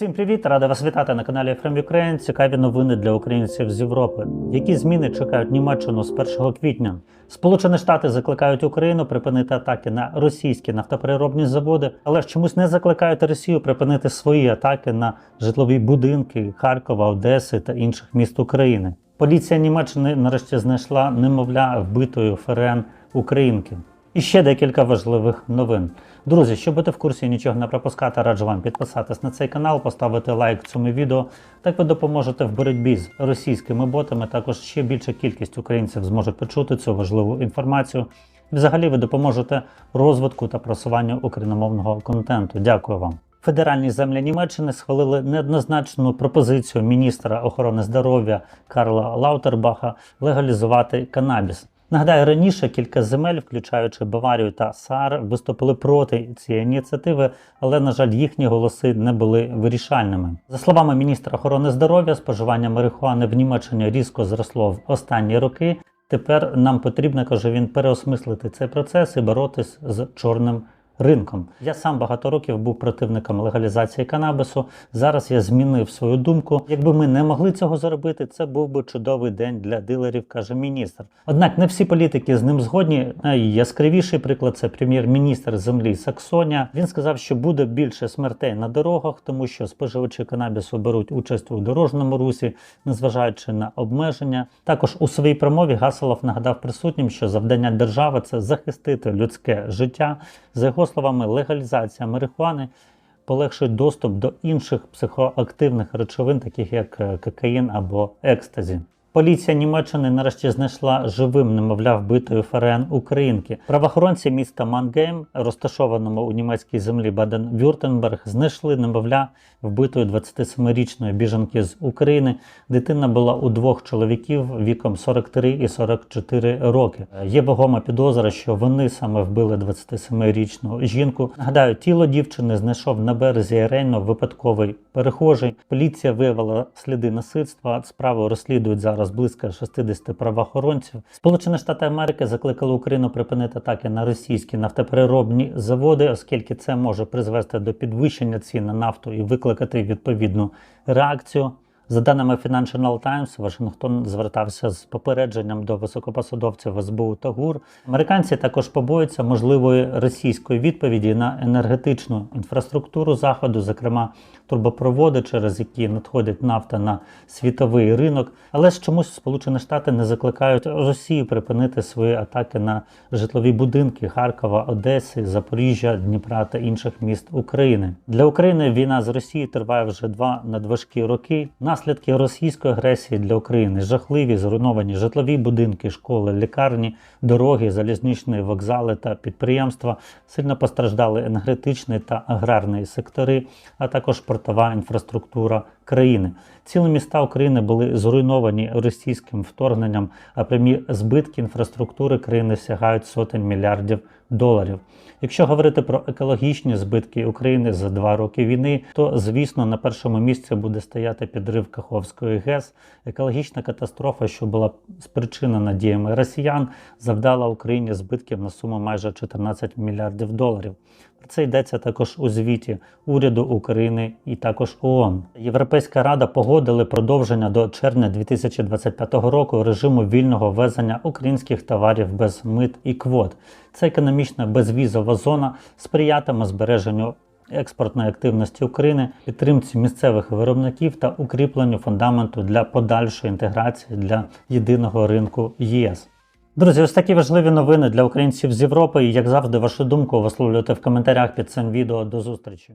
Всім привіт! Рада вас вітати на каналі From Ukraine. Цікаві новини для українців з Європи. Які зміни чекають Німеччину з 1 квітня? Сполучені Штати закликають Україну припинити атаки на російські нафтопереробні заводи, але ж чомусь не закликають Росію припинити свої атаки на житлові будинки Харкова, Одеси та інших міст України. Поліція Німеччини нарешті знайшла немовля вбитої ФРН Українки. І ще декілька важливих новин. Друзі, щоб бути в курсі і нічого не пропускати, раджу вам підписатись на цей канал, поставити лайк цьому відео. Так ви допоможете в боротьбі з російськими ботами. Також ще більша кількість українців зможуть почути цю важливу інформацію. Взагалі ви допоможете розвитку та просуванню україномовного контенту. Дякую вам. Федеральні землі Німеччини схвалили неоднозначну пропозицію міністра охорони здоров'я Карла Лаутербаха легалізувати канабіс. Нагадаю, раніше кілька земель, включаючи Баварію та Саар, виступили проти цієї ініціативи, але, на жаль, їхні голоси не були вирішальними. За словами міністра охорони здоров'я, споживання марихуани в Німеччині різко зросло в останні роки. Тепер нам потрібно, каже він, переосмислити цей процес і боротись з чорним ринком. Я сам багато років був противником легалізації канабісу. Зараз я змінив свою думку. Якби ми не могли цього зробити, це був би чудовий день для дилерів, каже міністр. Однак не всі політики з ним згодні. Найяскравіший приклад це прем'єр-міністр землі Саксонія. Він сказав, що буде більше смертей на дорогах, тому що споживачі канабісу беруть участь у дорожньому русі, незважаючи на обмеження. Також у своїй промові Гасалов нагадав присутнім, що завдання держави це захистити людське життя. За його словами, легалізація марихуани полегшить доступ до інших психоактивних речовин, таких як е, кокаїн або екстазі. Поліція Німеччини нарешті знайшла живим, немовля, вбитої ФРН Українки. Правоохоронці міста Мангейм, розташованому у німецькій землі Баден-Вюртенберг, знайшли немовля вбитої 27-річної біженки з України. Дитина була у двох чоловіків віком 43 і 44 роки. Є вагома підозра, що вони саме вбили 27-річну жінку. Нагадаю, тіло дівчини знайшов на березі Рейно випадковий перехожий. Поліція виявила сліди насильства. Справу розслідують зараз близько 60 правоохоронців. Сполучені Штати Америки закликали Україну припинити атаки на російські нафтопереробні заводи, оскільки це може призвести до підвищення цін на нафту і викликати відповідну реакцію. За даними Financial Times, Вашингтон звертався з попередженням до високопосадовців СБУ та ГУР. Американці також побоюються можливої російської відповіді на енергетичну інфраструктуру заходу, зокрема турбопроводи, через які надходять нафта на світовий ринок. Але ж чомусь Сполучені Штати не закликають Росію припинити свої атаки на житлові будинки Харкова, Одеси, Запоріжжя, Дніпра та інших міст України. Для України війна з Росією триває вже два надважкі роки. Наслідки російської агресії для України жахливі, зруйновані житлові будинки, школи, лікарні, дороги, залізничні вокзали та підприємства. Сильно постраждали енергетичний та аграрний сектори, а також портова інфраструктура країни. Цілі міста України були зруйновані російським вторгненням, а прямі збитки інфраструктури країни сягають сотень мільярдів доларів. Якщо говорити про екологічні збитки України за два роки війни, то звісно на першому місці буде стояти підрив Каховської ГЕС. Екологічна катастрофа, що була спричинена діями росіян, завдала Україні збитків на суму майже 14 мільярдів доларів. Про це йдеться також у звіті уряду України і також ООН. Європейська рада погодили продовження до червня 2025 року режиму вільного ввезення українських товарів без мит і квот. Це економічна безвізова зона сприятиме збереженню експортної активності України, підтримці місцевих виробників та укріпленню фундаменту для подальшої інтеграції для єдиного ринку ЄС. Друзі, ось такі важливі новини для українців з Європи. І як завжди, вашу думку висловлюйте в коментарях під цим відео. До зустрічі.